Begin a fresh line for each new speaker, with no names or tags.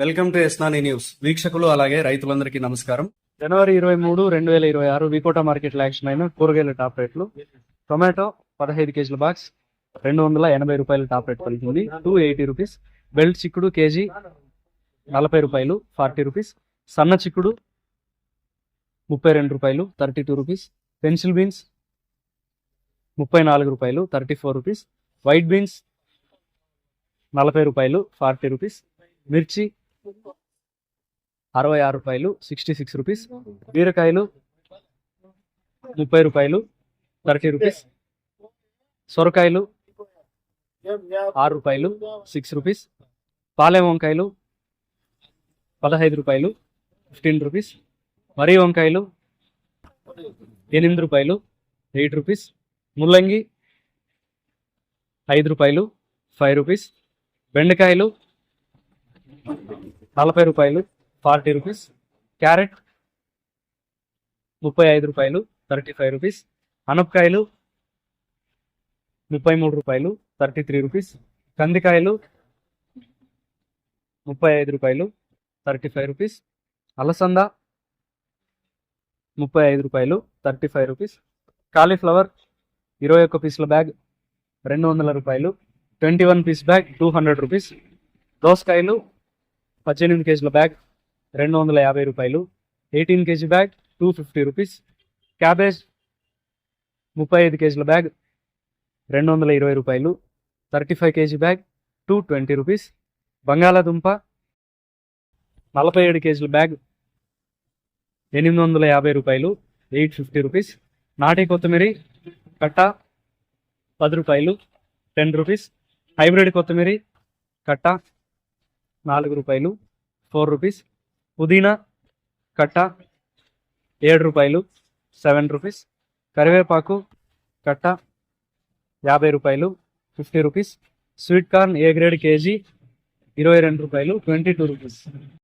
Welcome to ఎస్నాని news. వీక్షకులు అలాగే రైతులందరికీ నమస్కారం. జనవరి ఇరవై మూడు రెండు వేల ఇరవై ఆరు వికోటా మార్కెట్ యాక్షన్ అయిన కూరగాయల టాప్ రేట్లు. టొమాటో పదహైదు కేజీల బాక్స్ రెండు వందల ఎనభై రూపాయల టాప్ రేట్ పలుకుతుంది టూ ఎయిటీ రూపీస్. బెల్ట్ చిక్కుడు కేజీ నలభై రూపాయలు ఫార్టీ రూపీస్. సన్న చిక్కుడు ముప్పై రెండు రూపాయలు thirty two rupees. Pencil beans ముప్పై నాలుగు రూపాయలు thirty four rupees. White beans నలభై రూపాయలు ఫార్టీ రూపీస్. మిర్చి అరవై ఆరు రూపాయలు సిక్స్టీ సిక్స్ రూపీస్ బీరకాయలు ముప్పై రూపాయలు థర్టీ రూపీస్. సొరకాయలు ఆరు రూపాయలు సిక్స్ రూపీస్. పాలెం వంకాయలు పదహైదు రూపాయలు ఫిఫ్టీన్ రూపీస్. మరీ వంకాయలు ఎనిమిది రూపాయలు ఎయిట్ రూపీస్. ముల్లంగి ఐదు రూపాయలు ఫైవ్ రూపీస్. బెండకాయలు నలభై రూపాయలు ఫార్టీ రూపీస్. క్యారెట్ ముప్పై ఐదు రూపాయలు థర్టీ ఫైవ్ రూపీస్. అనపకాయలు ముప్పై మూడు రూపాయలు థర్టీ త్రీ రూపీస్. కందికాయలు ముప్పై ఐదు రూపాయలు థర్టీ ఫైవ్ రూపీస్. అలసంద ముప్పై ఐదు రూపాయలు థర్టీ ఫైవ్ రూపీస్. కాలీఫ్లవర్ ఇరవై ఒక్క పీసుల బ్యాగ్ రెండు వందల రూపాయలు. Twenty one piece bag two hundred rupees. దోసకాయలు పద్దెనిమిది కేజీల బ్యాగ్ రెండు వందల యాభై రూపాయలు. Eighteen kg bag two fifty rupees. Cabbage ముప్పై ఐదు కేజీల బ్యాగ్ రెండు వందల ఇరవై రూపాయలు. Thirty five kg bag two twenty rupees. బంగాళాదుంప నలభై ఏడు కేజీల బ్యాగ్ ఎనిమిది వందల యాభై రూపాయలు. Eight fifty rupees. నాటి కొత్తిమీర కట్ట పది రూపాయలు. Ten rupees. హైబ్రిడ్ కొత్తిమీర కట్ట నాలుగు రూపాయలు. Four rupees. పుదీనా కట్ట ఏడు రూపాయలు సెవెన్ రూపీస్. కరివేపాకు కట్ట యాభై రూపాయలు fifty rupees. Sweet corn A grade kg ఇరవై రెండు రూపాయలు ట్వంటీ టూ రూపీస్.